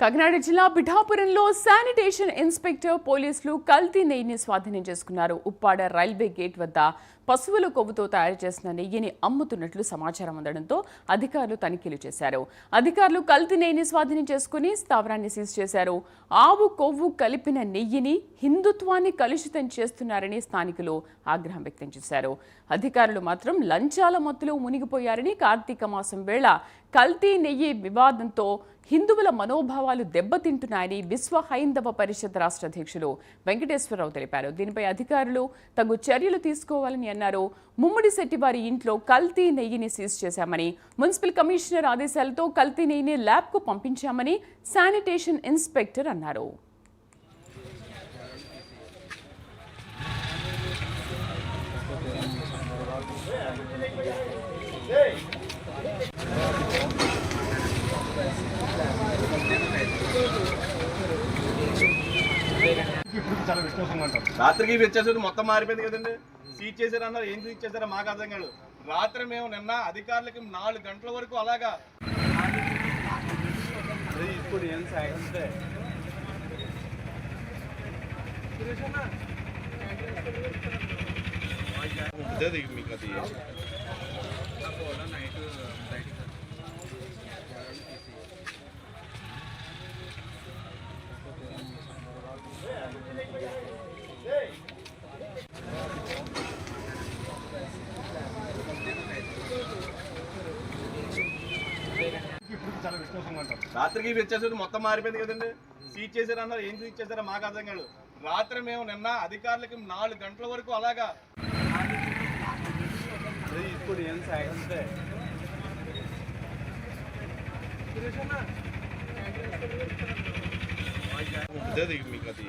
కాకినాడ జిల్లా పిఠాపురంలో sanitation inspector పోలీసులు కల్తీ నెయ్యిని స్వాధీనం చేసుకున్నారు. ఉప్పాడ రైల్వే గేట్ వద్ద పశువుల కొవ్వుతో తయారు చేసిన నెయ్యిని అమ్ముతున్నట్లు సమాచారం అందడంతో అధికారులు తనిఖీలు చేశారు. అధికారులు కల్తీ నెయ్యిని స్వాధీనం చేసుకుని స్థావరాన్ని సీజ్ చేశారు. ఆవు కొవ్వు కలిపిన నెయ్యిని హిందుత్వాన్ని కలుషితం చేస్తున్నారని స్థానికులు ఆగ్రహం వ్యక్తం చేశారు. అధికారులు మాత్రం లంచాల మత్తులో మునిగిపోయారని కార్తీక మాసం వేళ కల్తీ నెయ్యి వివాదంతో హిందువుల మనోభావాలు దెబ్బతింటున్నాయని విశ్వ హైందవ పరిషత్ రాష్ట్ర అధ్యక్షులు వెంకటేశ్వరరావు తెలిపారు. దీనిపై అధికారులు తగు చర్యలు తీసుకోవాలని అన్నారు. ముమ్మడి శెట్టి వారి ఇంట్లో కల్తీ నెయ్యిని సీజ్ చేశామని మున్సిపల్ కమిషనర్ ఆదేశాలతో కల్తీ నెయ్యిని ల్యాబ్కు పంపించామని శానిటేషన్ ఇన్స్పెక్టర్ అన్నారు. Hey! చాలా విశ్వాసంగా అంటారు రాత్రికి వచ్చేసరికి మొత్తం మారిపోయింది కదండి. సీజ్ చేశారు అన్నారు ఏం సీజ్ చేశారో మాకు అర్థం కాదు. రాత్రి మేము నిన్న అధికారులకి నాలుగు గంటల వరకు అలాగా ఇప్పుడు ఏం సాగిస్తే మీకు అది ఇప్పుడు చాలా విశ్వాసంగా అంటారు. రాత్రికి వచ్చేసరికి మొత్తం మారిపోయింది కదండి. సీజ్ చేశారు అన్నారు ఏం సీజ్ చేశారో మాకు అర్థం కాదు. రాత్రి మేము నిన్న అధికారులకి నాలుగు గంటల వరకు అలాగా ఇప్పుడు ఏం సాగిస్తే మీకు అది?